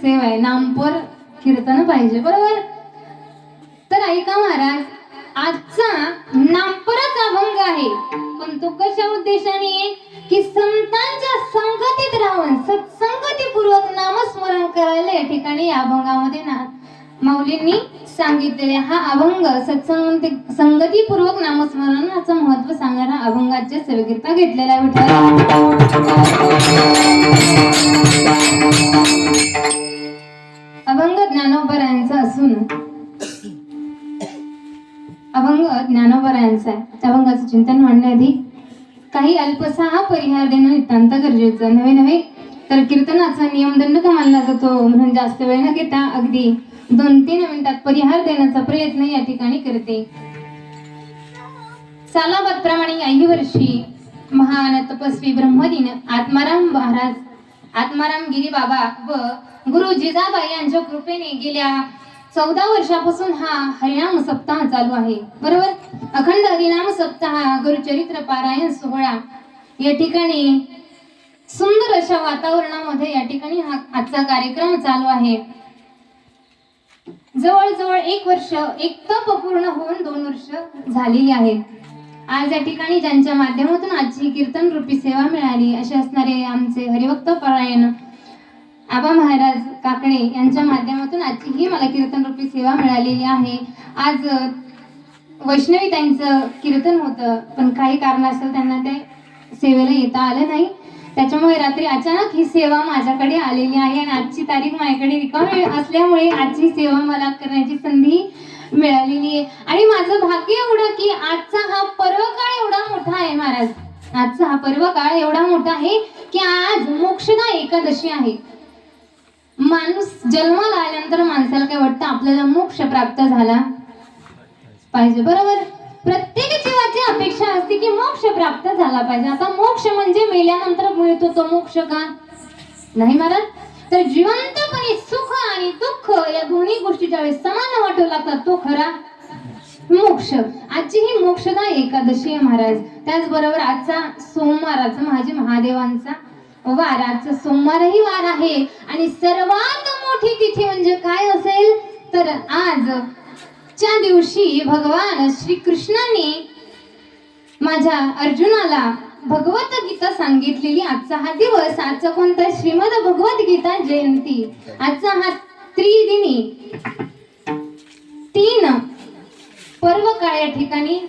सेवा आहे. नामपर कीर्तन पाहिजे. बरोबर? तर ऐका महाराज आजचा नामपरच अभंग आहे. पण तो कशा उद्देशाने की संतांच्या संगतीत राहून सत्संगतीपूर्वक नामस्मरण करायला या ठिकाणी या अभंगामध्ये ना माऊलींनी सांगितलेले. हा अभंग सत्संग संगतीपूर्वक नामस्मरणाचं महत्त्व सांगणारा अभंगाच्या सेवेकरिता घेतलेला आहे विठ्ठल. ज्ञानोबरायांचा अभंग ज्ञानोबरायांचा आहे. त्या अभंगाचं चिंतन मांडण्याआधी काही अल्पसा हा परिहार देणं नितांत गरजेचं. नवे नवे तर कीर्तनाचा नियमदंड का मानला जातो. म्हणून जास्त वेळ न घेता अगदी दोन तीन मिनिटात परिहार देण्याचा प्रयत्न या ठिकाणी करते. सालाबाद प्रमाणे याही वर्षी महान तपस्वी ब्रह्मदिन आत्माराम महाराज आत्माराम गिरी बाबा व गुरु जिजाबाई यांच्या कृपेने गेल्या चौदा वर्षापासून हा हरिनाम सप्ताह चालू आहे. बरोबर? अखंड हरिनाम सप्ताह गुरुचरित्र पारायण सोहळा. या ठिकाणी सुंदर अशा वातावरणामध्ये या ठिकाणी हा आजचा कार्यक्रम चालू आहे. जवळजवळ एक वर्ष एक तप पूर्ण होऊन दोन वर्ष झालेली आहेत आज या ठिकाणी ज्यांच्या माध्यमातून आजची कीर्तन रूपी सेवा मिळाली असे असणारे आमचे हरिभक्त पारायण आबा महाराज काकडे यांच्या माध्यमातून आजची ही मला कीर्तन रूपी सेवा मिळालेली आहे. आज वैष्णवी त्यांचं कीर्तन होतं पण काही कारणास्तव त्यांना ते सेवेला येता आलं नाही. त्याच्यामुळे रात्री अचानक ही सेवा माझ्याकडे आलेली आहे आणि आजची तारीख माझ्याकडे रिकामी असल्यामुळे आजची सेवा मला करण्याची संधी मिळालेली आहे. आणि माझं भाग्य एवढं की आजचा हा पर्व काळ एवढा मोठा आहे महाराज. आजचा हा पर्व काळ एवढा मोठा आहे की आज मोक्षदा एकादशी आहे. माणूस जन्माला आल्यानंतर माणसाला काय वाटतं? आपल्याला मोक्ष प्राप्त झाला पाहिजे. बरोबर? प्रत्येक जीवाची अपेक्षा असते की मोक्ष प्राप्त झाला पाहिजे. आता मोक्ष म्हणजे मेल्यानंतर मिळतो तो मोक्ष का? नाही महाराज तर जिवंतपणे सुख आणि दुःख या दोन्ही गोष्टी ज्यावेळेस समान वाटू लागतात. तो खरा मोक्ष. आजची ही मोक्षदा एकादशी आहे महाराज. त्याचबरोबर आजचा सोमवाराचा माझे महादेवांचा वार सोमवारही वार आहे. आणि सर्वात मोठी तिथी म्हणजे काय असेल? तर आज च्या दिवशी भगवान श्रीकृष्णाने माझ्या अर्जुनाला भगवत गीता सांगितलेली. आजचा हा दिवस आजचा कोणता? श्रीमद भगवत गीता जयंती. आजचा हा त्रिदिनी. तीन पर्व काळ या ठिकाणी?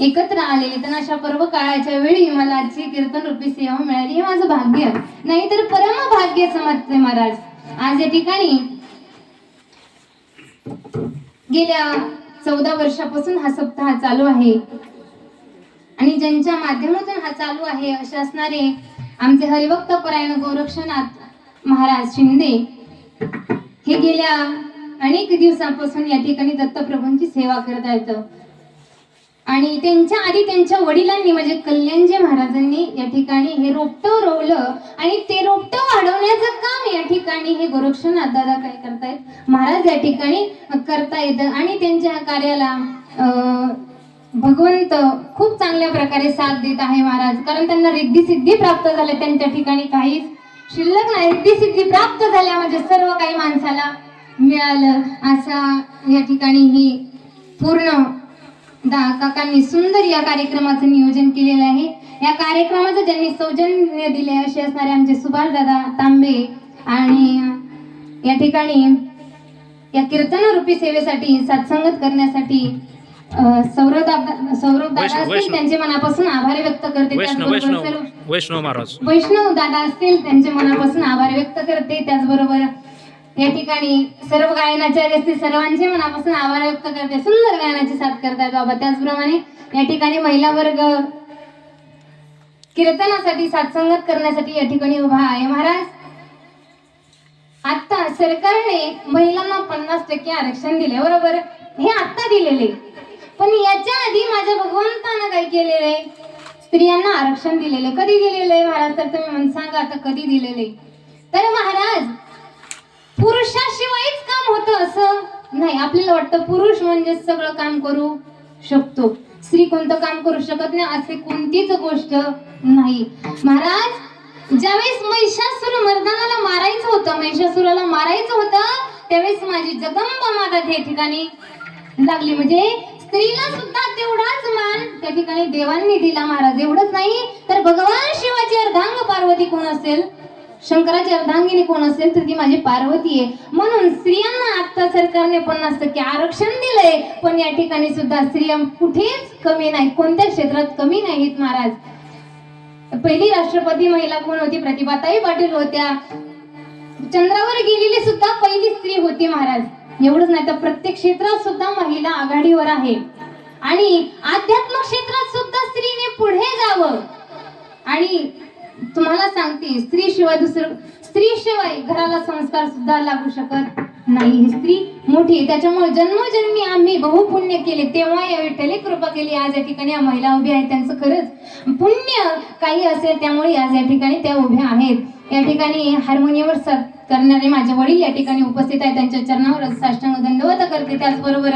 एकत्र आलेले. तर अशा पर्व काळाच्या वेळी मला आजची कीर्तन रूपी सेवा मिळाली. हे माझं भाग्य. नाहीतर परम भाग्य समजते महाराज. आज या ठिकाणी गेल्या चौदा वर्षापासून हा सप्ताह चालू आहे. आणि ज्यांच्या माध्यमातून हा चालू आहे असे असणारे आमचे हरिभक्त परायण गोरक्षनाथ महाराज शिंदे हे गेल्या अनेक दिवसापासून या ठिकाणी दत्तप्रभूंची सेवा करत आहेत. आणि त्यांच्या आधी त्यांच्या वडिलांनी म्हणजे कल्याणजी महाराजांनी या ठिकाणी हे रोपटं रोवलं आणि ते रोपटं वाढवण्याचं काम या ठिकाणी हे गोरक्षनाथ दादा काय करतायत? महाराज या ठिकाणी करता येतं आणि त्यांच्या कार्याला भगवंत खूप चांगल्या प्रकारे साथ देत आहे महाराज. कारण त्यांना रिद्धी सिद्धी प्राप्त झाल्या. त्यांच्या ठिकाणी काहीच शिल्लक नाही. रिद्धी सिद्धी प्राप्त झाल्या म्हणजे सर्व काही माणसाला मिळालं. असा या ठिकाणी ही पूर्ण दा काकांनी सुंदर या कार्यक्रमाचं नियोजन केलेलं आहे. या कार्यक्रमाचं ज्यांनी सौजन्य दिले असे असणारे आमचे सुभाष दादा तांबे आणि या ठिकाणी या कीर्तन रूपी सेवेसाठी सत्संगत करण्यासाठी सौरभ दादा सौरभ दादा असतील. त्यांचे मनापासून आभार व्यक्त करते. वैष्णव दादा असतील त्यांचे मनापासून आभार व्यक्त करते. त्याचबरोबर या ठिकाणी सर्व गायनाचार्य असतील सर्वांचे मनापासून आभार व्यक्त करते. सुंदर गायनाची साथ करतात बाबा. त्याचप्रमाणे या ठिकाणी महिला वर्ग कीर्तनासाठी सत्संगत करण्यासाठी या ठिकाणी उभा आहे. महाराज आता सरकारने महिलांना पन्नास टक्के आरक्षण दिले बरोबर? हे आता दिलेले. पण याच्या आधी माझ्या भगवंतानं काय केलेले स्त्रियांना आरक्षण दिलेले कधी दिलेले महाराज तर तुम्ही मला सांगा आता कधी दिलेले तर महाराज पुरुषाशिवायच काम होतं असं नाही. आपल्याला वाटतं पुरुष म्हणजे सगळं काम करू शकतो. स्त्री कोणतं काम करू शकत नाही असे कोणतीच गोष्ट नाही. महाराज ज्यावेळेस महिषासुर मर्दानाला मारायचं होतं महिषासुराला मारायचं होतं त्यावेळेस माझी जगंबा माता त्या ठिकाणी लागली. म्हणजे स्त्रीला सुद्धा तेवढाच मान त्या ठिकाणी देवांनी दिला महाराज. एवढंच नाही तर भगवान शिवाची अर्धांग पार्वती कोण असेल? शंकराची अर्धांगिनी कोण असेल तर ती माझी पार्वती आहे. म्हणून स्त्रियांना आता सरकारने पन्नास टक्के आरक्षण दिलंय. पण या ठिकाणी सुद्धा स्त्रिया कुठेच कमी नाही कोणत्या क्षेत्रात कमी नाहीत महाराज? पहिली राष्ट्रपती महिला कोण होती? प्रतिभाताई पाटील होत्या. चंद्रावर गेलेली सुद्धा पहिली स्त्री होती महाराज. एवढंच नाही तर प्रत्येक क्षेत्रात सुद्धा महिला आघाडीवर आहे. आणि आध्यात्म क्षेत्रात सुद्धा स्त्रीने पुढे जावं. आणि तुम्हाला सांगते स्त्री शिवाय दुसरं स्त्री शिवाय घराला संस्कार सुद्धा लागू शकत नाही. ही स्त्री मोठी त्याच्यामुळे जन्मजन्मी आम्ही बहु पुण्य केले. तेव्हा या विठ्ठले कृपा केली. आज या ठिकाणी महिला उभ्या आहेत. त्यांचं खरंच पुण्य काही असेल त्यामुळे आज या ठिकाणी त्या उभ्या आहेत. या ठिकाणी हार्मोनियमवर साथ करणारे माझे वडील या ठिकाणी उपस्थित आहेत. त्यांच्या चरणावर साष्टांग दंडवत करते. त्याचबरोबर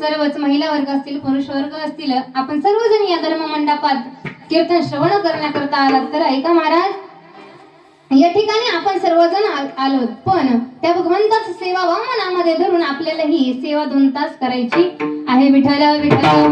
सर्वच महिला वर्ग असतील पुरुष वर्ग असतील आपण सर्वजण या धर्म मंडपात कीर्तन श्रवण करण्याकरता आलात. तर ऐका महाराज या ठिकाणी आपण सर्वजण आ- आलो पण त्या भगवंताच सेवा व मनामध्ये धरून आपल्याला ही सेवा दोन तास करायची आहे. विठ्ठल विठ्ठल